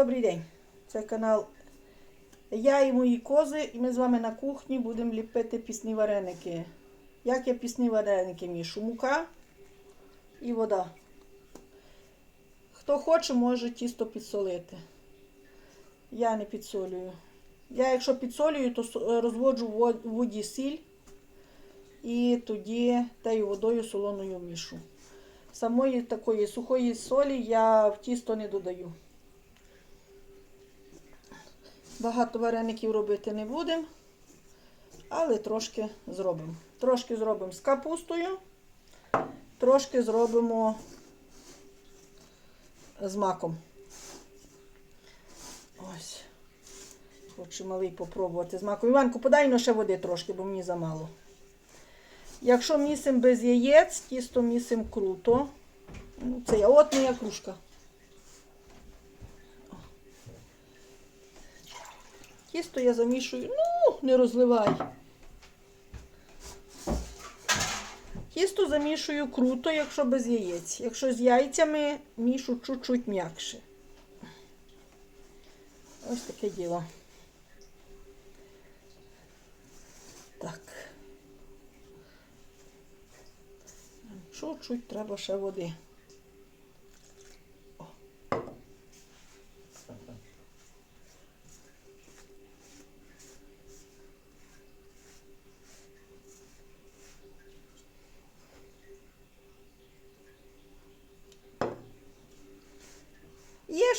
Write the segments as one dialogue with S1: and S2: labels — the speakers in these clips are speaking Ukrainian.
S1: Добрий день. Це канал Я і мої кози, і ми з вами на кухні будемо ліпити пісні вареники. Як я пісні вареники мішу? Мука і вода. Хто хоче, може тісто підсолити. Я не підсолюю. Я, якщо підсолюю, то розводжу в в воді сіль і тоді тею водою солоною мішу. Самої такої сухої солі я в тісто не додаю. Багато вареників робити не будемо, але трошки зробимо. Трошки зробимо з капустою, трошки зробимо з маком. Ось. Хочу малий попробувати з маком. Іванку, подай ну ще води трошки, бо мені замало. Якщо місимо без яєць, тісто місимо круто. Ну, Це я от моя кружка. Тісто я замішую, ну, не розливай. Тісто замішую круто, якщо без яєць. Якщо з яйцями, мішу чуть-чуть м'якше. Ось таке діло. Так. Чуть-чуть треба ще води.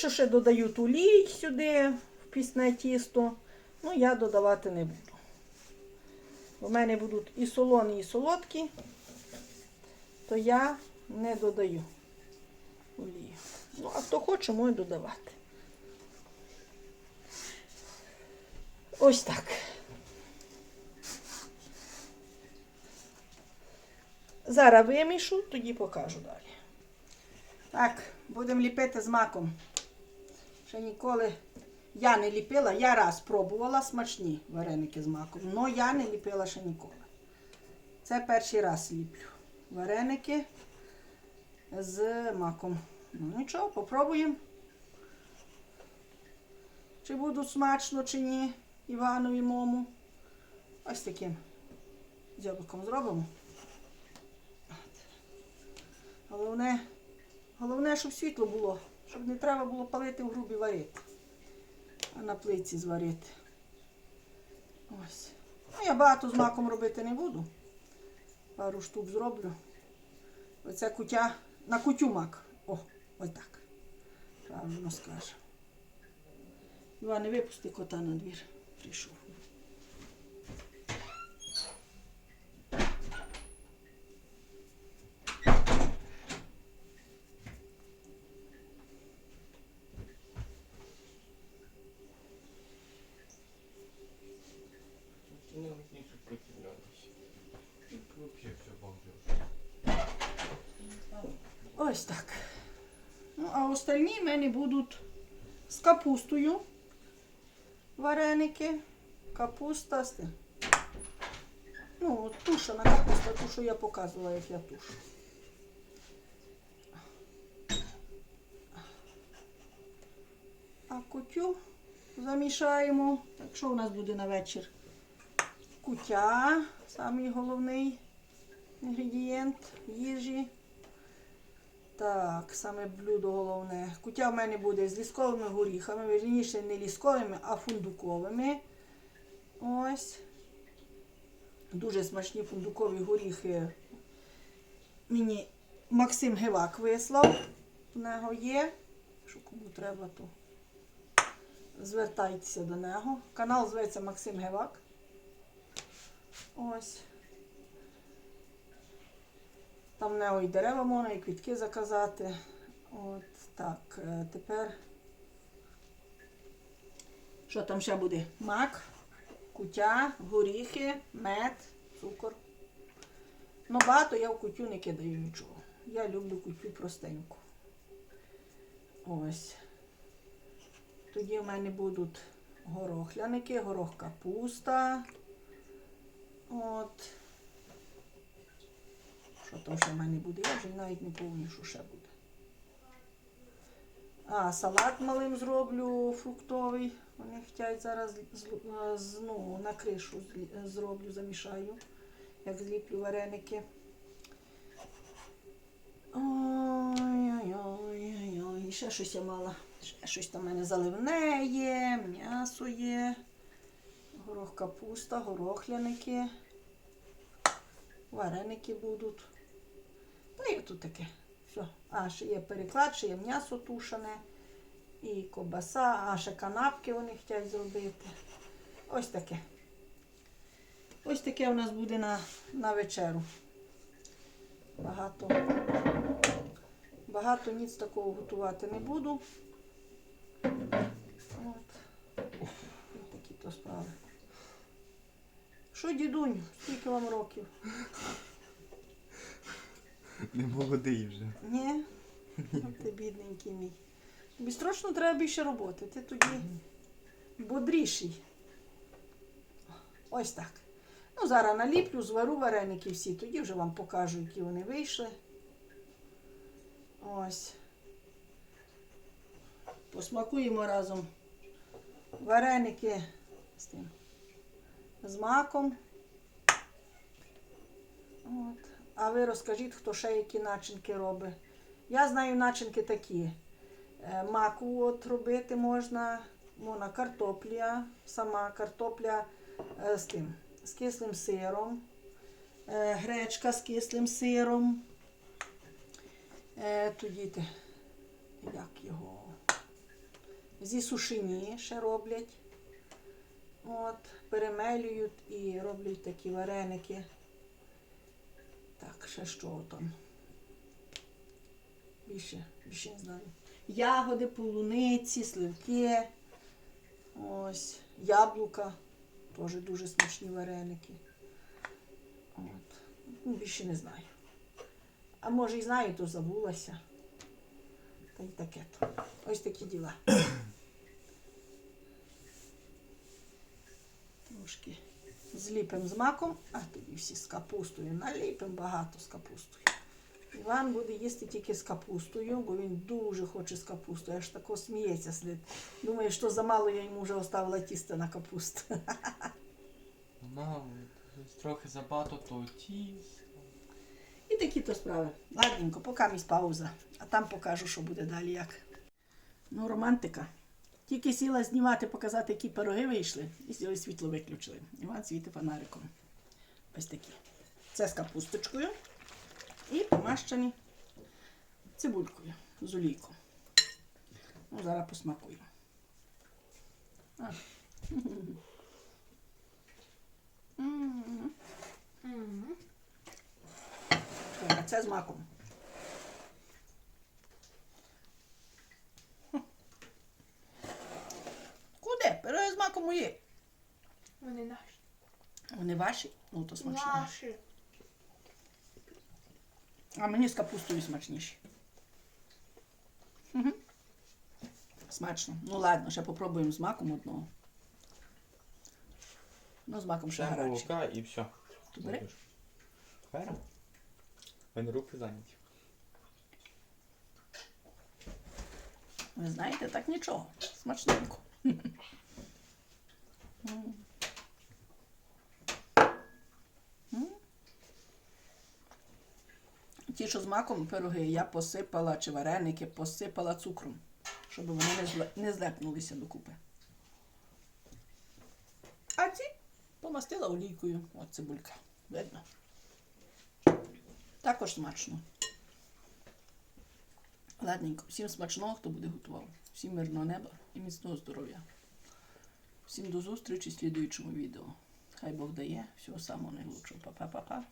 S1: Що ще додають олій сюди в пісне тісто. Ну, я додавати не буду. У мене будуть і солоні, і солодкі, то я не додаю олію. Ну, а хто хоче, може додавати. Ось так. Зараз вимішу, тоді покажу далі. Так, будемо ліпити з маком. Ще ніколи я не ліпила, я раз пробувала смачні вареники з маком, але я не ліпила ще ніколи. Це перший раз ліплю. Вареники з маком. Ну нічого, попробуємо. Чи будуть смачно, чи ні. Іванові мому. Ось таким дзьобиком зробимо. Головне, головне, щоб світло було, щоб не треба було палити в грубі варити, а на плиці зварити. Ось. Ну, я багато з маком робити не буду. Пару штук зроблю. Оце кутя на кутю мак. О, ось так. Правильно скаже. Іван, не випусти кота на двір. Прийшов.
S2: Ты навіть не сопротивлялась. Ты вообще все балдеж.
S1: Ось так. Ну, а остальні в мене будуть з капустою. Вареники. Капуста. Ну, от тушена капуста, ту, що я показувала, як я тушу. А кутю замішаємо. Так, що у нас буде на вечір? Кутя, самий головний інгредієнт їжі. Так, саме блюдо головне. Кутя в мене буде з лісковими горіхами, вірніше не лісковими, а фундуковими. Ось. Дуже смачні фундукові горіхи. Мені Максим Гевак вислав. У нього є. Що кому треба, то звертайтеся до нього. Канал зветься Максим Гевак. Ось. Там в нього і дерева можна, і квітки заказати. От так. е, Тепер. Що там ще буде? Мак, кутя, горіхи, мед, цукор. Ну, багато я в кутю не кидаю нічого. Я люблю кутю простеньку. Ось. Тоді в мене будуть горохляники, горох капуста. От. Що там ще в мене буде? Я вже навіть не пам'ятаю, що ще буде. А, салат малим зроблю фруктовий. Вони хочуть зараз з, з- ну, на кришу зроблю, замішаю, як зліплю вареники. Ой-ой-ой, і ще щось я мала. Ще щось там в мене заливне є, м'ясо є, горох капуста, горохляники, вареники будуть. Та і тут таке. Все. А, ще є переклад, ще є м'ясо тушене, і ковбаса, а ще канапки вони хочуть зробити. Ось таке. Ось таке у нас буде на, на вечеру. Багато. Багато ніц такого готувати не буду. От. Такі то справи. Що, дідунь, скільки вам років?
S2: Не молодий вже.
S1: Ні? Ти бідненький мій. Тобі строчно треба більше роботи. Ти тоді бодріший. Ось так. Ну, зараз наліплю, звару вареники всі, тоді вже вам покажу, які вони вийшли. Ось. Посмакуємо разом вареники з тим. З маком. От. А ви розкажіть, хто ще які начинки робить. Я знаю начинки такі. Е, Маку от робити можна, можна картопля, сама картопля е, з тим, з кислим сиром, е, гречка з кислим сиром. Тоді як його? Зі сушені ще роблять. От, перемелюють і роблять такі вареники. Ще що там? Більше, більше не знаю. Ягоди, полуниці, сливки. Ось, яблука. Теж дуже смачні вареники. От. Ну, більше не знаю. А може і знаю, то забулася. Та й таке то. Ось такі діла. Трошки зліпимо з маком, а тоді всі з капустою. Наліпимо багато з капустою. Іван буде їсти тільки з капустою, бо він дуже хоче з капустою. Аж тако сміється сидить. Думає, що замало я йому вже оставила тісто на капусту.
S2: Мамо, трохи забагато то тіс.
S1: І такі то справи. Ладненько, поки місь пауза. А там покажу, що буде далі як. Ну, романтика. Тільки сіла знімати, показати, які пироги вийшли, і сіли світло виключили. Іван світить фонариком. Ось такі. Це з капусточкою. І помащені цибулькою з олійкою. Ну, зараз посмакую. А. А це з маком. Хм. Куди? Пироги з маком мої.
S3: Вони наші.
S1: Вони ваші? Ну, то смачно.
S3: Наші.
S1: А мені з капустою смачніші. Мгм. Смачно. Ну ладно, ще попробуємо з маком одного. Ну, з маком ще
S2: Ще
S1: гаряче.
S2: молока і все.
S1: Бери.
S2: Хера? У мене руки зайняті.
S1: Ви знаєте, так нічого. Смачненько. що з маком пироги, я посипала чи вареники, посипала цукром, щоб вони не, злепнулися докупи. А ці помастила олійкою. От цибулька. Видно. Також смачно. Ладненько, всім смачного, хто буде готував. Всім мирного неба і міцного здоров'я. Всім до зустрічі в слідуючому відео. Хай Бог дає всього самого найкращого. Па-па-па-па.